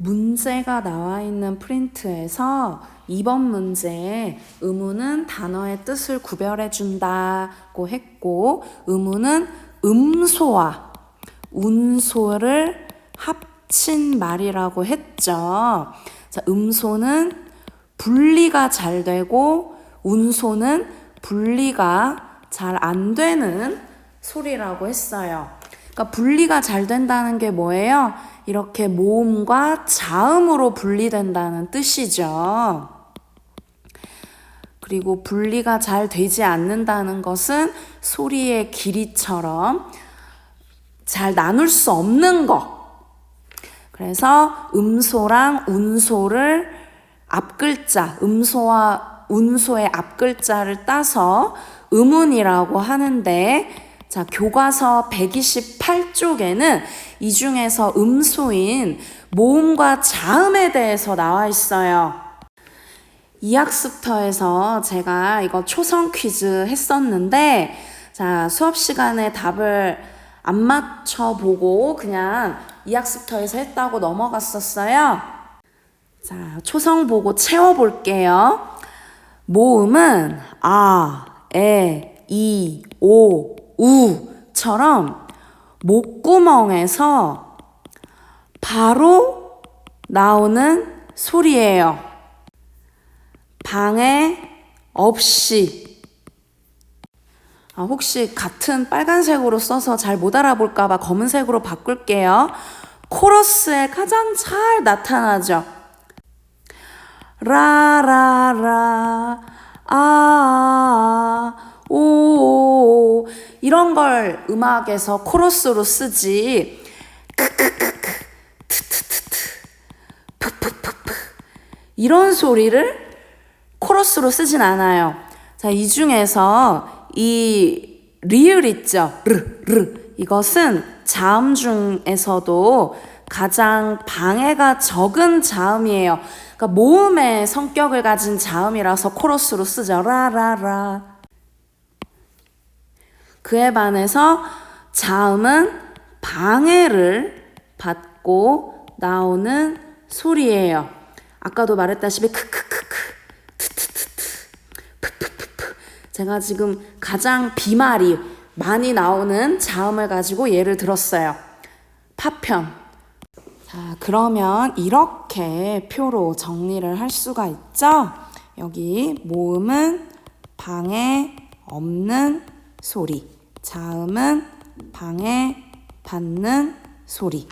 문제가 나와 있는 프린트에서 2번 문제에 의문은 단어의 뜻을 구별해 준다고 했고 의문은 음소와 운소를 합친 말이라고 했죠. 자, 음소는 분리가 잘 되고 운소는 분리가 잘 안 되는 소리라고 했어요. 그러니까 분리가 잘 된다는 게 뭐예요? 이렇게 모음과 자음으로 분리된다는 뜻이죠. 그리고 분리가 잘 되지 않는다는 것은 소리의 길이처럼 잘 나눌 수 없는 것. 그래서 음소랑 운소를 앞글자, 음소와 운소의 앞글자를 따서 음운이라고 하는데, 자, 교과서 128쪽에는 이 중에서 음소인 모음과 자음에 대해서 나와 있어요. 이 학습터에서 제가 이거 초성 퀴즈 했었는데, 자, 수업 시간에 답을 안 맞춰보고 그냥 이 학습터에서 했다고 넘어갔었어요. 자, 초성 보고 채워볼게요. 모음은 아, 에, 이, 오, 우처럼 목구멍에서 바로 나오는 소리예요. 방해 없이. 아, 혹시 같은 빨간색으로 써서 잘 못 알아볼까봐 검은색으로 바꿀게요. 코러스에 가장 잘 나타나죠. 라라라 아, 오, 이런 걸 음악에서 코러스로 쓰지. 이런 소리를 코러스로 쓰진 않아요. 자, 이 중에서 이 리을 있죠. 르, 르. 이것은 자음 중에서도 가장 방해가 적은 자음이에요. 그러니까 모음의 성격을 가진 자음이라서 코러스로 쓰죠. 라라라. 그에 반해서 자음은 방해를 받고 나오는 소리예요. 아까도 말했다시피 크크크크, 트트트트, 푸푸푸푸. 제가 지금 가장 비말이 많이 나오는 자음을 가지고 예를 들었어요. 파편. 자, 그러면 이렇게 표로 정리를 할 수가 있죠? 여기 모음은 방해 없는 소리. 자음은 방해 받는 소리.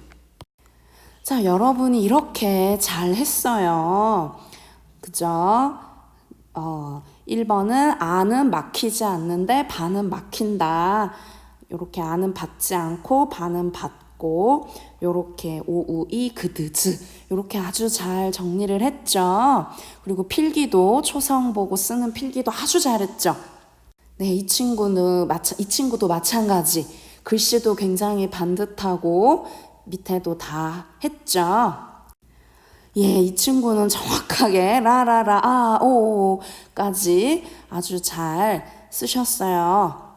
자, 여러분이 이렇게 잘 했어요. 그죠? 어, 1번은 아는 막히지 않는데 반은 막힌다. 이렇게 아는 받지 않고 반은 받고 요렇게 오우이 그드즈 요렇게 아주 잘 정리를 했죠. 그리고 필기도 초성 보고 쓰는 필기도 아주 잘했죠. 네, 이 친구는 마차, 이 친구도 마찬가지. 글씨도 굉장히 반듯하고 밑에도 다 했죠. 예, 이 친구는 정확하게 라라라 아 오까지 아주 잘 쓰셨어요.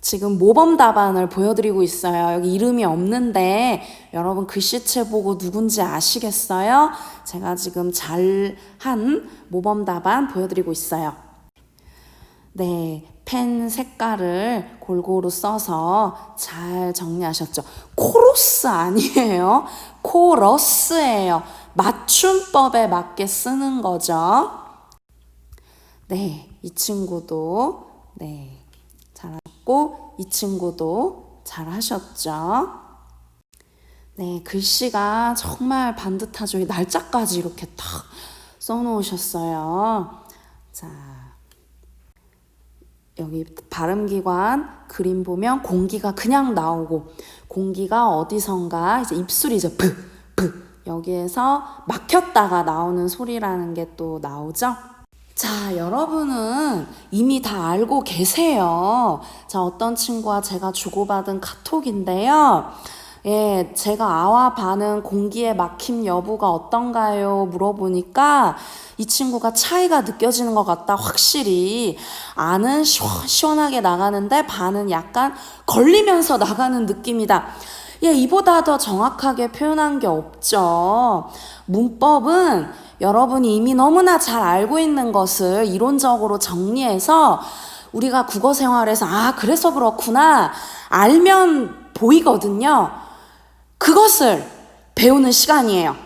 지금 모범 답안을 보여드리고 있어요. 여기 이름이 없는데 여러분 글씨체 보고 누군지 아시겠어요? 제가 지금 잘 한 모범 답안 보여드리고 있어요. 네, 펜 색깔을 골고루 써서 잘 정리하셨죠. 코러스 아니에요. 코러스예요. 맞춤법에 맞게 쓰는 거죠. 네, 이 친구도 네, 잘하셨고 이 친구도 잘하셨죠. 네, 글씨가 정말 반듯하죠. 이 날짜까지 이렇게 탁 써놓으셨어요. 자, 여기 발음기관 그림 보면 공기가 그냥 나오고 공기가 어디선가 이제 입술이죠. 브, 브. 여기에서 막혔다가 나오는 소리라는 게 또 나오죠. 자, 여러분은 이미 다 알고 계세요. 자, 어떤 친구와 제가 주고받은 카톡인데요. 예, 제가 아와 바는 공기의 막힘 여부가 어떤가요? 물어보니까 이 친구가 차이가 느껴지는 것 같다. 확실히. 아는 시원, 시원하게 나가는데 반은 약간 걸리면서 나가는 느낌이다. 예, 이보다 더 정확하게 표현한 게 없죠. 문법은 여러분이 이미 너무나 잘 알고 있는 것을 이론적으로 정리해서 우리가 국어 생활에서 아, 그래서 그렇구나. 알면 보이거든요. 그것을 배우는 시간이에요.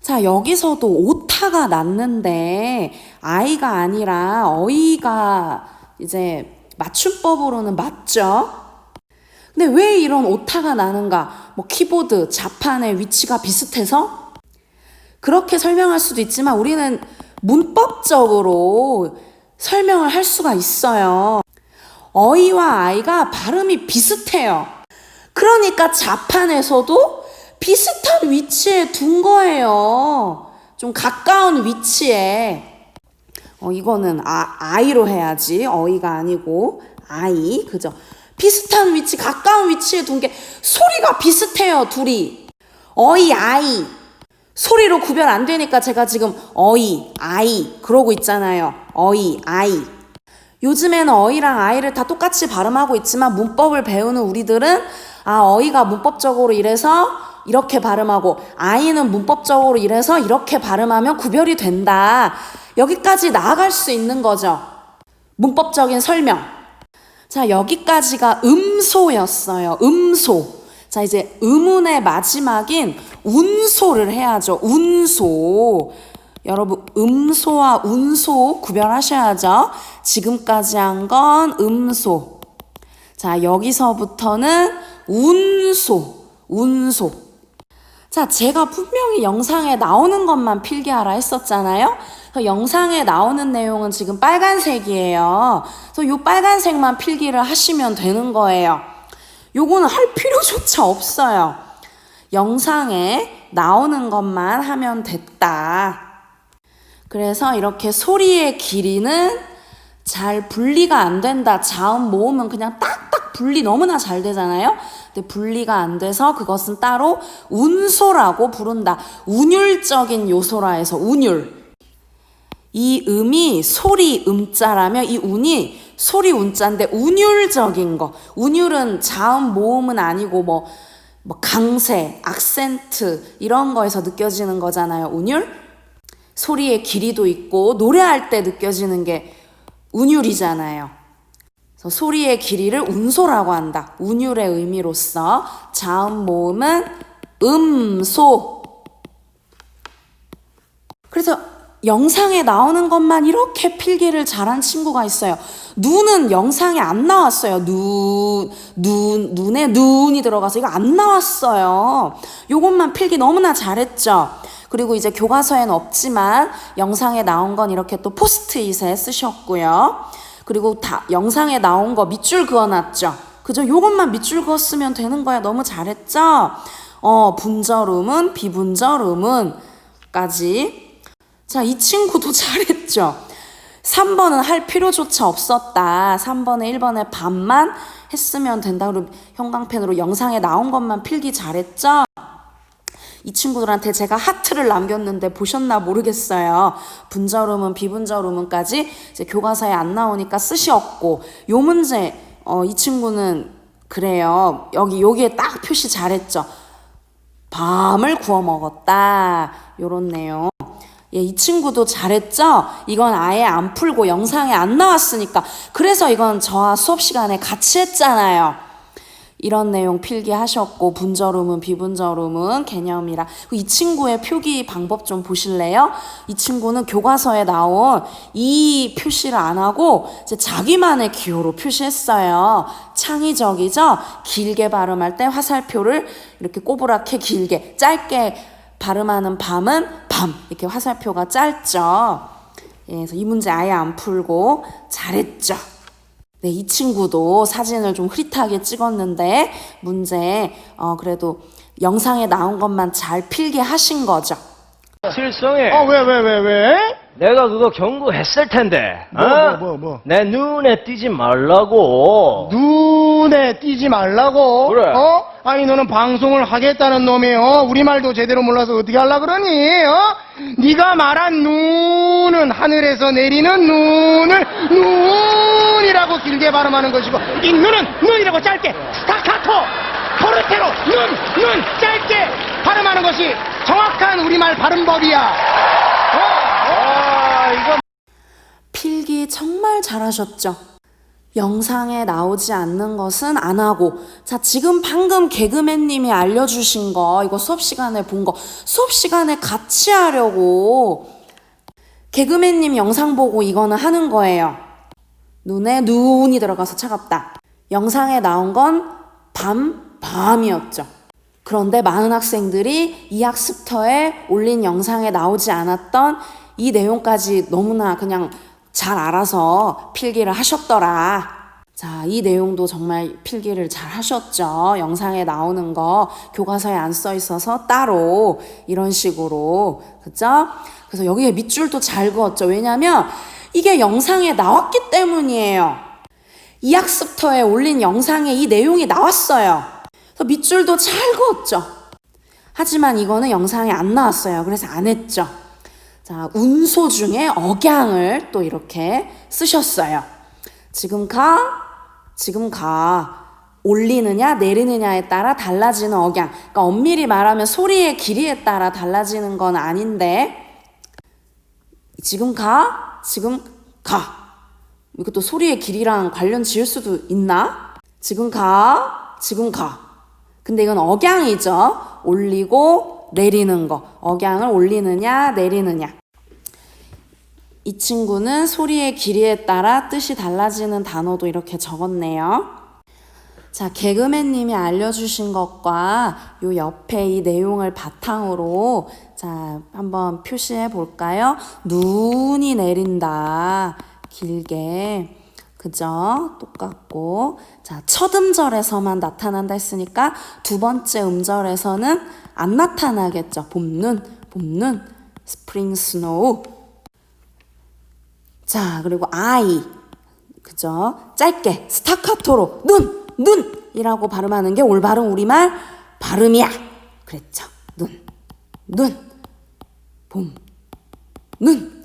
자, 여기서도 오타가 났는데, 아이가 아니라 어이가 이제 맞춤법으로는 맞죠? 근데 왜 이런 오타가 나는가? 뭐 키보드, 자판의 위치가 비슷해서? 그렇게 설명할 수도 있지만 우리는 문법적으로 설명을 할 수가 있어요. 어이와 아이가 발음이 비슷해요. 그러니까 자판에서도 비슷한 위치에 둔 거예요. 좀 가까운 위치에. 어, 이거는 아, 아이로 해야지. 어이가 아니고 아이. 그죠? 비슷한 위치, 가까운 위치에 둔 게 소리가 비슷해요, 둘이. 어이, 아이. 소리로 구별 안 되니까 제가 지금 어이, 아이 그러고 있잖아요. 어이, 아이. 요즘에는 어이랑 아이를 다 똑같이 발음하고 있지만 문법을 배우는 우리들은 아, 어이가 문법적으로 이래서 이렇게 발음하고 아이는 문법적으로 이래서 이렇게 발음하면 구별이 된다. 여기까지 나아갈 수 있는 거죠. 문법적인 설명. 자, 여기까지가 음소였어요. 음소. 자, 이제 음운의 마지막인 운소를 해야죠. 운소. 여러분, 음소와 운소 구별하셔야죠. 지금까지 한 건 음소. 자, 여기서부터는 운소. 운소. 자, 제가 분명히 영상에 나오는 것만 필기하라 했었잖아요. 그래서 영상에 나오는 내용은 지금 빨간색이에요. 그래서 이 빨간색만 필기를 하시면 되는 거예요. 요거는 할 필요조차 없어요. 영상에 나오는 것만 하면 됐다. 그래서 이렇게 소리의 길이는 잘 분리가 안 된다. 자음 모음은 그냥 딱딱 분리 너무나 잘 되잖아요. 근데 분리가 안 돼서 그것은 따로 운소라고 부른다. 운율적인 요소라 해서 운율. 이 음이 소리 음자라면 이 운이 소리 운자인데 운율적인 거. 운율은 자음 모음은 아니고 뭐, 뭐 강세, 악센트 이런 거에서 느껴지는 거잖아요. 운율. 소리의 길이도 있고 노래할 때 느껴지는 게 운율이잖아요. 소리의 길이를 운소라고 한다. 운율의 의미로서 자음 모음은 음소. 그래서 영상에 나오는 것만 이렇게 필기를 잘한 친구가 있어요. 눈은 영상에 안 나왔어요. 눈, 눈, 눈에 눈이 들어가서 이거 안 나왔어요. 요것만 필기 너무나 잘했죠. 그리고 이제 교과서에는 없지만 영상에 나온 건 이렇게 또 포스트잇에 쓰셨고요. 그리고 다 영상에 나온 거 밑줄 그어놨죠. 그죠? 요것만 밑줄 그었으면 되는 거야. 너무 잘했죠? 어, 분절음은, 비분절음은,까지. 자, 이 친구도 잘했죠? 3번은 할 필요조차 없었다. 3번에 1번에 반만 했으면 된다. 그리고 형광펜으로 영상에 나온 것만 필기 잘했죠? 이 친구들한테 제가 하트를 남겼는데 보셨나 모르겠어요. 분절음은 비분절음은까지 이제 교과서에 안 나오니까 쓰시었고 요 문제 어, 이 친구는 그래요. 여기 여기에 딱 표시 잘했죠. 밤을 구워 먹었다. 요런 내용. 예, 이 친구도 잘했죠? 이건 아예 안 풀고 영상에 안 나왔으니까. 그래서 이건 저와 수업 시간에 같이 했잖아요. 이런 내용 필기하셨고 분절음은 비분절음은 개념이라 이 친구의 표기 방법 좀 보실래요? 이 친구는 교과서에 나온 이 표시를 안 하고 이제 자기만의 기호로 표시했어요. 창의적이죠? 길게 발음할 때 화살표를 이렇게 꼬부랗게 길게 짧게 발음하는 밤은 밤 이렇게 화살표가 짧죠. 예, 그래서 이 문제 아예 안 풀고 잘했죠. 네, 이 친구도 사진을 좀 흐릿하게 찍었는데 문제 어 그래도 영상에 나온 것만 잘 필게 하신 거죠. 실성해. 어, 왜, 왜, 왜, 왜? 내가 그거 경고했을 텐데. 뭐, 어? 뭐, 뭐, 뭐. 내 눈에 띄지 말라고. 눈 에 띄지 말라고? 그래. 어? 아니, 너는 방송을 하겠다는 놈이, 어? 우리말도 제대로 몰라서 어떻게 하려 그러니, 어? 네가 말한 눈은 하늘에서 내리는 눈을 눈이라고 길게 발음하는 것이고, 이 눈은 눈이라고 짧게 스타카토! 포르테로 눈, 눈 짧게 발음하는 것이 정확한 우리말 발음법이야. 어? 아, 이거 필기 정말 잘하셨죠? 영상에 나오지 않는 것은 안 하고 자 지금 방금 개그맨님이 알려주신 거 이거 수업 시간에 본 거 수업 시간에 같이 하려고. 개그맨님 영상 보고 이거는 하는 거예요. 눈에 눈이 들어가서 차갑다. 영상에 나온 건 밤, 밤이었죠. 그런데 많은 학생들이 이 학습터에 올린 영상에 나오지 않았던 이 내용까지 너무나 그냥 잘 알아서 필기를 하셨더라. 자, 이 내용도 정말 필기를 잘 하셨죠. 영상에 나오는 거 교과서에 안 써 있어서 따로 이런 식으로. 그죠? 그래서 여기에 밑줄도 잘 그었죠. 왜냐면 이게 영상에 나왔기 때문이에요. 이 학습터에 올린 영상에 이 내용이 나왔어요. 그래서 밑줄도 잘 그었죠. 하지만 이거는 영상에 안 나왔어요. 그래서 안 했죠. 자, 운소 중에 억양을 또 이렇게 쓰셨어요. 지금 가, 지금 가. 올리느냐, 내리느냐에 따라 달라지는 억양. 그러니까 엄밀히 말하면 소리의 길이에 따라 달라지는 건 아닌데, 지금 가, 지금 가. 이것도 소리의 길이랑 관련 지을 수도 있나? 지금 가, 지금 가. 근데 이건 억양이죠. 올리고 내리는 거. 억양을 올리느냐, 내리느냐. 이 친구는 소리의 길이에 따라 뜻이 달라지는 단어도 이렇게 적었네요. 자, 개그맨님이 알려주신 것과 요 옆에 이 내용을 바탕으로 자, 한번 표시해 볼까요? 눈이 내린다. 길게. 그죠? 똑같고. 자, 첫 음절에서만 나타난다 했으니까 두 번째 음절에서는 안 나타나겠죠. 봄눈, 봄눈, 스프링 스노우. 자, 그리고 아이. 그죠? 짧게, 스타카토로, 눈, 눈이라고 발음하는 게 올바른 우리말 발음이야. 그랬죠. 눈, 눈, 봄, 눈.